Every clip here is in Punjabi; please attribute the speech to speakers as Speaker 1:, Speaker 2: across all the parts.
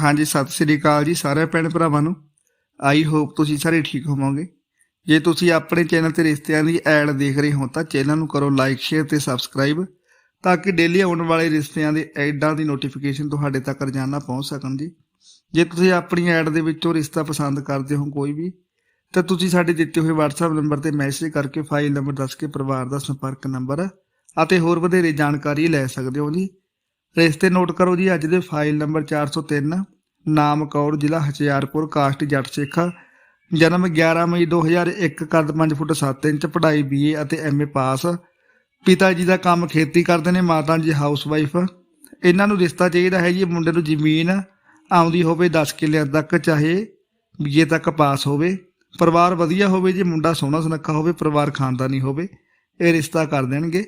Speaker 1: ਹਾਂਜੀ, ਸਤਿ ਸ੍ਰੀ ਅਕਾਲ ਜੀ ਸਾਰੇ ਭੈਣ ਭਰਾਵਾਂ ਨੂੰ। ਆਈ ਹੋਪ ਤੁਸੀਂ ਸਾਰੇ ਠੀਕ ਹੋਵੋਗੇ। ਜੇ ਤੁਸੀਂ ਆਪਣੇ ਚੈਨਲ ਤੇ ਰਿਸ਼ਤਿਆਂ ਦੀ ਐਡ ਦੇਖ ਰਹੇ ਹੋ ਤਾਂ ਚੈਨਲ ਨੂੰ ਕਰੋ ਲਾਈਕ, ਸ਼ੇਅਰ ਤੇ ਸਬਸਕ੍ਰਾਈਬ ਤਾਂ ਕਿ ਡੇਲੀ ਆਉਣ ਵਾਲੇ ਰਿਸ਼ਤਿਆਂ ਦੇ ਐਡਾਂ ਦੀ ਨੋਟੀਫਿਕੇਸ਼ਨ ਤੁਹਾਡੇ ਤੱਕ ਰੋਜ਼ਾਨਾ ਪਹੁੰਚ ਸਕਣ ਜੀ। ਜੇ ਤੁਸੀਂ ਆਪਣੀ ਐਡ ਦੇ ਵਿੱਚੋਂ ਰਿਸ਼ਤਾ ਪਸੰਦ ਕਰਦੇ ਹੋ ਕੋਈ ਵੀ, ਤਾਂ ਤੁਸੀਂ ਸਾਡੇ ਦਿੱਤੇ ਹੋਏ WhatsApp ਨੰਬਰ ਤੇ ਮੈਸੇਜ ਕਰਕੇ ਫਾਈਲ ਨੰਬਰ ਦੱਸ ਕੇ ਪਰਿਵਾਰ ਦਾ ਸੰਪਰਕ ਨੰਬਰ ਅਤੇ ਹੋਰ ਵਧੇਰੇ ਜਾਣਕਾਰੀ ਲੈ ਸਕਦੇ ਹੋ ਜੀ। ਰਿਸ਼ਤੇ ਨੋਟ ਕਰੋ ਜੀ, ਅੱਜ ਦੇ ਫਾਈਲ ਨੰਬਰ 403 ਨਾਮ ਕੌਰ, ਜ਼ਿਲ੍ਹਾ ਹਥਿਆਰਪੁਰ, ਕਾਸਟ ਜੱਟ ਸਿੱਖ ਜਨਮ 11 ਮਈ 2001 ਕੱਦ 5 ਫੁੱਟ 7 ਇੰਚ, ਪੜ੍ਹਾਈ ਬੀਏ ਅਤੇ ਐਮਏ ਪਾਸ। ਪਿਤਾ ਜੀ ਦਾ ਕੰਮ ਖੇਤੀ ਕਰਦੇ ਨੇ, ਮਾਤਾ ਜੀ ਹਾਊਸ ਵਾਈਫ ਇਹਨਾਂ ਨੂੰ ਰਿਸ਼ਤਾ ਚਾਹੀਦਾ ਹੈ ਜੀ, ਮੁੰਡੇ ਨੂੰ ਜ਼ਮੀਨ ਆਉਂਦੀ ਹੋਵੇ 10 ਕਿੱਲਿਆਂ ਤੱਕ, ਚਾਹੇ ਬੀਏ ਤੱਕ ਪਾਸ ਹੋਵੇ। ਪਰਿਵਾਰ ਵਧੀਆ ਹੋਵੇ ਜੀ, ਮੁੰਡਾ ਸੋਹਣਾ ਸੁਨੱਖਾ ਹੋਵੇ, ਪਰਿਵਾਰ ਖਾਨਦਾਨੀ ਹੋਵੇ, ਇਹ ਰਿਸ਼ਤਾ ਕਰ ਦੇਣਗੇ।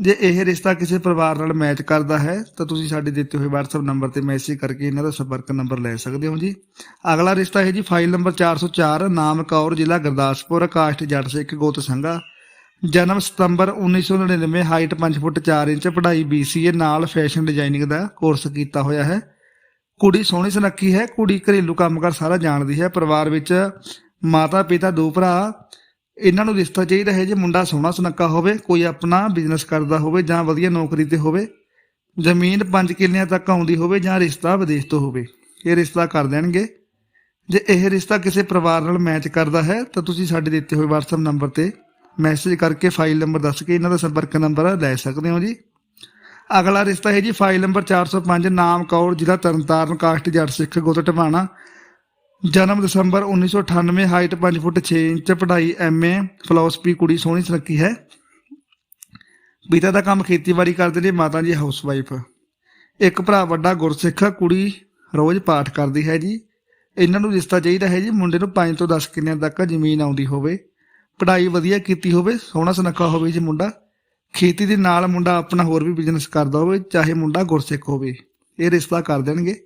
Speaker 1: ਜੇ ਇਹ ਰਿਸ਼ਤਾ ਕਿਸੇ ਪਰਿਵਾਰ ਨਾਲ ਮੈਚ ਕਰਦਾ ਹੈ, ਤਾਂ ਤੁਸੀਂ ਸਾਡੇ ਦਿੱਤੇ ਹੋਏ WhatsApp ਨੰਬਰ ਤੇ ਮੈਸੇਜ ਕਰਕੇ ਇਹਨਾਂ ਦਾ ਸੰਪਰਕ ਨੰਬਰ ਲੈ ਸਕਦੇ ਹੋ ਜੀ। ਅਗਲਾ ਰਿਸ਼ਤਾ ਹੈ ਜੀ ਫਾਈਲ ਨੰਬਰ 404 ਨਾਮ ਕੌਰ, ਜ਼ਿਲ੍ਹਾ ਗੁਰਦਾਸਪੁਰ, ਕਾਸਟ ਜੱਟ ਸਿੱਖ ਗੋਤ ਸੰਘਾ। ਜਨਮ ਸਤੰਬਰ 1999 ਹਾਈਟ 5 ਫੁੱਟ 4 ਇੰਚ, ਪੜ੍ਹਾਈ BCA ਨਾਲ ਫੈਸ਼ਨ ਡਿਜ਼ਾਈਨਿੰਗ ਦਾ ਕੋਰਸ ਕੀਤਾ ਹੋਇਆ ਹੈ। ਕੁੜੀ ਸੋਹਣੀ ਸੁਨੱਖੀ ਹੈ, ਕੁੜੀ ਘਰੇਲੂ ਕੰਮਕਾਰ ਸਾਰਾ ਜਾਣਦੀ ਹੈ। ਪਰਿਵਾਰ ਵਿੱਚ ਮਾਤਾ ਪਿਤਾ ਦੋ ਭਰਾ ਇਹਨਾਂ ਨੂੰ ਰਿਸ਼ਤਾ ਚਾਹੀਦਾ ਹੈ ਜੇ ਮੁੰਡਾ ਸੋਹਣਾ ਸੁਨੱਖਾ ਹੋਵੇ, ਕੋਈ ਆਪਣਾ ਬਿਜ਼ਨਸ ਕਰਦਾ ਹੋਵੇ ਜਾਂ ਵਧੀਆ ਨੌਕਰੀ ਤੇ ਹੋਵੇ, ਜ਼ਮੀਨ 5 ਕਿੱਲਿਆਂ ਤੱਕ ਆਉਂਦੀ ਹੋਵੇ ਜਾਂ ਰਿਸ਼ਤਾ ਵਿਦੇਸ਼ ਤੋਂ ਹੋਵੇ, ਇਹ ਰਿਸ਼ਤਾ ਕਰ ਦੇਣਗੇ। ਜੇ ਇਹ ਰਿਸ਼ਤਾ ਕਿਸੇ ਪਰਿਵਾਰ ਨਾਲ ਮੈਚ ਕਰਦਾ ਹੈ, ਤਾਂ ਤੁਸੀਂ ਸਾਡੇ ਦਿੱਤੇ ਹੋਏ WhatsApp ਨੰਬਰ ਤੇ ਮੈਸੇਜ ਕਰਕੇ ਫਾਈਲ ਨੰਬਰ ਦੱਸ ਕੇ ਇਹਨਾਂ ਦਾ ਸੰਪਰਕ ਨੰਬਰ ਲੈ ਸਕਦੇ ਹੋ ਜੀ। ਅਗਲਾ ਰਿਸ਼ਤਾ ਹੈ ਜੀ ਫਾਈਲ ਨੰਬਰ 405 ਨਾਮ ਕੌਰ ਜ਼ਿਲ੍ਹਾ ਤਰਨਤਾਰਨ, ਕਾਸਟ ਜੱਟ ਸਿੱਖ ਗੁੱਤ ਟਵਾਣਾ ਜਨਮ ਦਸੰਬਰ 1998 ਹਾਈਟ 5 ਫੁੱਟ 6 ਇੰਚ, ਪੜ੍ਹਾਈ ਐਮਏ ਫਿਲਾਸਫੀ ਕੁੜੀ ਸੋਹਣੀ ਸੁਨੱਖੀ ਹੈ। ਪਿਤਾ ਦਾ ਕੰਮ ਖੇਤੀਬਾੜੀ ਕਰਦੇ ਨੇ, ਮਾਤਾ ਜੀ ਹਾਊਸ ਵਾਈਫ ਇੱਕ ਭਰਾ ਵੱਡਾ ਗੁਰਸਿੱਖ, ਕੁੜੀ ਰੋਜ਼ ਪਾਠ ਕਰਦੀ ਹੈ ਜੀ। ਇਹਨਾਂ ਨੂੰ ਰਿਸ਼ਤਾ ਚਾਹੀਦਾ ਹੈ ਜੀ, ਮੁੰਡੇ ਨੂੰ 5 ਤੋਂ 10 ਕਿੱਲਿਆਂ ਤੱਕ ਜ਼ਮੀਨ ਆਉਂਦੀ ਹੋਵੇ। ਪੜ੍ਹਾਈ ਵਧੀਆ ਕੀਤੀ ਹੋਵੇ, ਸੋਹਣਾ ਸੁਨੱਖਾ ਹੋਵੇ ਜੀ ਮੁੰਡਾ। ਖੇਤੀ ਦੇ ਨਾਲ ਮੁੰਡਾ ਆਪਣਾ ਹੋਰ ਵੀ ਬਿਜ਼ਨਸ ਕਰਦਾ ਹੋਵੇ, ਚਾਹੇ ਮੁੰਡਾ ਗੁਰਸਿੱਖ ਹੋਵੇ। ਇਹ ਰਿਸ਼ਤਾ ਕਰ ਦੇਣਗੇ।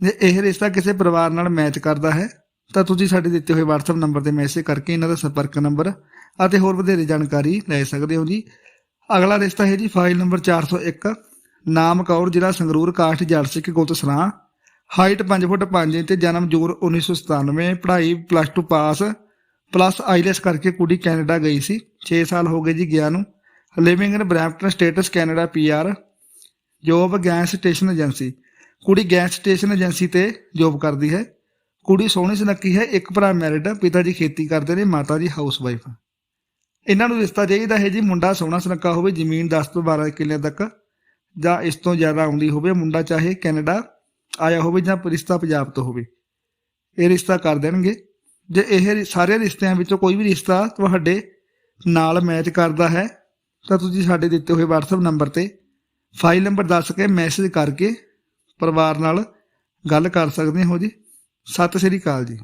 Speaker 1: ਜੇ ਇਹ ਰਿਸ਼ਤਾ ਕਿਸੇ ਪਰਿਵਾਰ ਨਾਲ ਮੈਚ ਕਰਦਾ ਹੈ, ਤਾਂ ਤੁਸੀਂ ਸਾਡੇ ਦਿੱਤੇ ਹੋਏ WhatsApp ਨੰਬਰ ਤੇ ਮੈਸੇਜ ਕਰਕੇ ਇਹਨਾਂ ਦਾ ਸੰਪਰਕ ਨੰਬਰ ਅਤੇ ਹੋਰ ਵਧੇਰੇ ਜਾਣਕਾਰੀ ਲੈ ਸਕਦੇ ਹੋ ਜੀ। ਅਗਲਾ ਰਿਸ਼ਤਾ ਹੈ ਜੀ ਫਾਈਲ ਨੰਬਰ 401 ਨਾਮ ਕੌਰ, ਜ਼ਿਲ੍ਹਾ ਸੰਗਰੂਰ, ਕਾਸਟ ਜਲਸਿਕ ਸਿੱਖ ਹਾਈਟ 5 ਫੁੱਟ 5 ਇੰਚ, ਜਨਮ ਜੂਨ 1997 ਪੜ੍ਹਾਈ ਪਲੱਸ 2 ਪਾਸ ਪਲੱਸ ਆਈਲੈਸ ਕਰਕੇ ਕੁੜੀ ਕੈਨੇਡਾ ਗਈ ਸੀ 6 ਸਾਲ ਹੋ ਗਏ ਜੀ ਗਿਆ ਨੂੰ। Living in Brampton status Canada PR job gas station agency ਕੁੜੀ ਗੈਸ ਸਟੇਸ਼ਨ ਏਜੰਸੀ ਤੇ ਜੋਬ ਕਰਦੀ ਹੈ। ਕੁੜੀ ਸੋਹਣੀ ਸੁਨੱਖੀ ਹੈ, ਇੱਕ ਭਰਾ ਮੈਰਿਡ ਪਿਤਾ ਜੀ ਖੇਤੀ ਕਰਦੇ ਨੇ, ਮਾਤਾ ਜੀ ਹਾਊਸ ਵਾਈਫ ਇਹਨਾਂ ਨੂੰ ਰਿਸ਼ਤਾ ਚਾਹੀਦਾ ਹੈ ਜੀ, ਮੁੰਡਾ ਸੋਹਣਾ ਸੁਨੱਖਾ ਹੋਵੇ, ਜ਼ਮੀਨ 10 ਤੋਂ 12 ਕਿੱਲਿਆਂ ਤੱਕ ਜਾਂ ਇਸ ਤੋਂ ਜ਼ਿਆਦਾ ਆਉਂਦੀ ਹੋਵੇ, ਮੁੰਡਾ ਚਾਹੇ ਕੈਨੇਡਾ ਆਇਆ ਹੋਵੇ ਜਾਂ ਰਿਸ਼ਤਾ ਪੰਜਾਬ ਤੋਂ ਹੋਵੇ। ਇਹ ਰਿਸ਼ਤਾ ਕਰ ਦੇਣਗੇ। ਜੇ ਇਹ ਰਿ- ਸਾਰੇ ਰਿਸ਼ਤਿਆਂ ਵਿੱਚੋਂ ਕੋਈ ਵੀ ਰਿਸ਼ਤਾ ਤੁਹਾਡੇ ਨਾਲ ਮੈਚ ਕਰਦਾ ਹੈ, ਤਾਂ ਤੁਸੀਂ ਸਾਡੇ ਦਿੱਤੇ ਹੋਏ WhatsApp ਨੰਬਰ ਤੇ ਫਾਈਲ ਨੰਬਰ ਦੱਸ ਕੇ ਮੈਸੇਜ ਕਰਕੇ ਪਰਿਵਾਰ ਨਾਲ ਗੱਲ ਕਰ ਸਕਦੇ ਹੋ ਜੀ। ਸਤਿ ਸ੍ਰੀ ਅਕਾਲ ਜੀ।